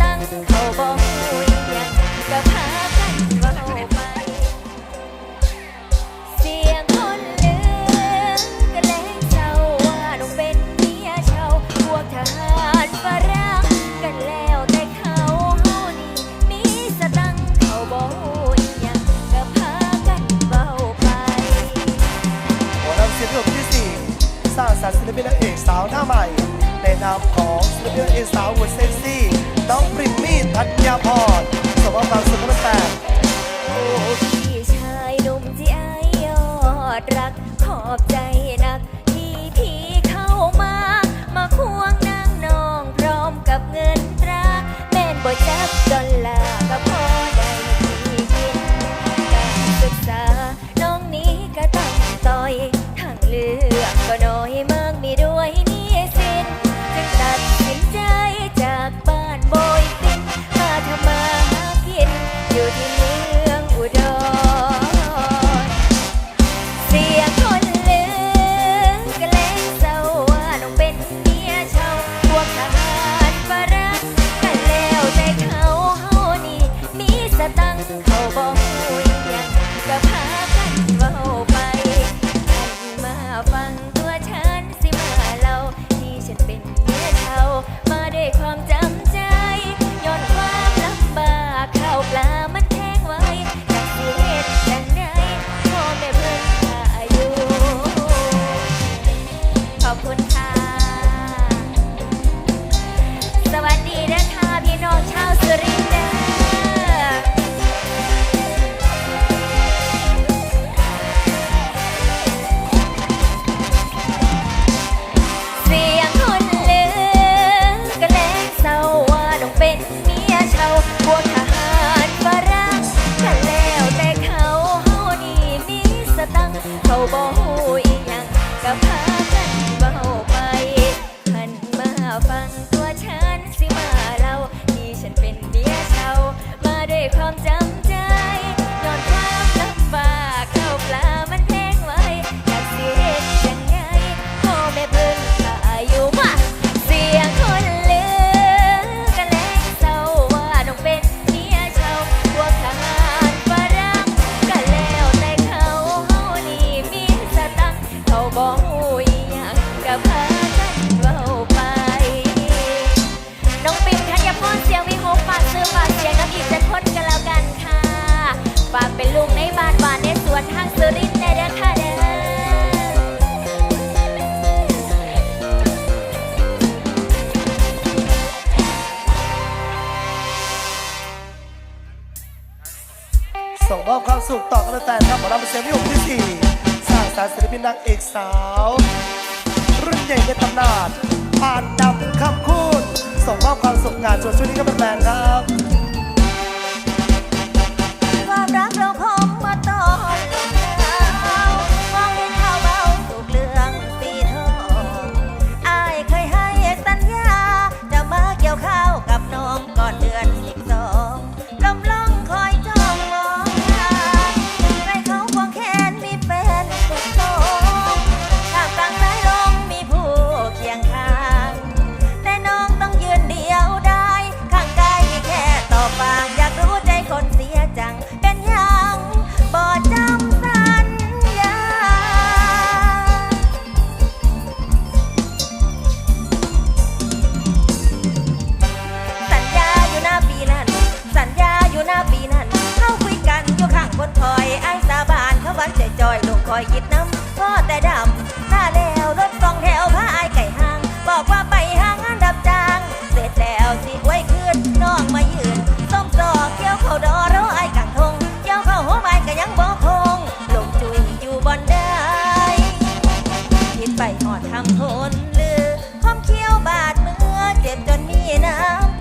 ตั้งเขาบอกคุยยังก็พากันเว้าไป เสียงคนเลืองกระแลงเศาวน้องเป็นเมียชาวพวกทหารฝรั่งกันแล้วแต่เขาเฮานี่มีสตังเขาบอกอิหยังก็พากันเว้าไป หมอลำเสีที่สี่สร้างสรรค์ศิลปินนางเอกสาวหน้าใหม่ในนามของศิลปินนางเอกสาวหุ่นเซ็กซี่ น้องปริมมี่ธัญญาพรส่งข้อครามสุดก็เนแต่ ว่าเป็นลูกในบ้านว่าในสวนทางสุรินในเด้อค่ะเด้อส่งมอบความสุขต่อกันแต่ครับหมอลำเสียงที่หกที่สี่สร้างสารศิลปินนางเอกสาว รุ่นใหญ่ในตำนานผ่านดำคำคูณส่งมอบความสุขงานชวนช่วยนี้ก็เป็นแบงครับ ไปหอดทำทนลือความเคี้ยวบาดมือเจ็บจนมีน้ำ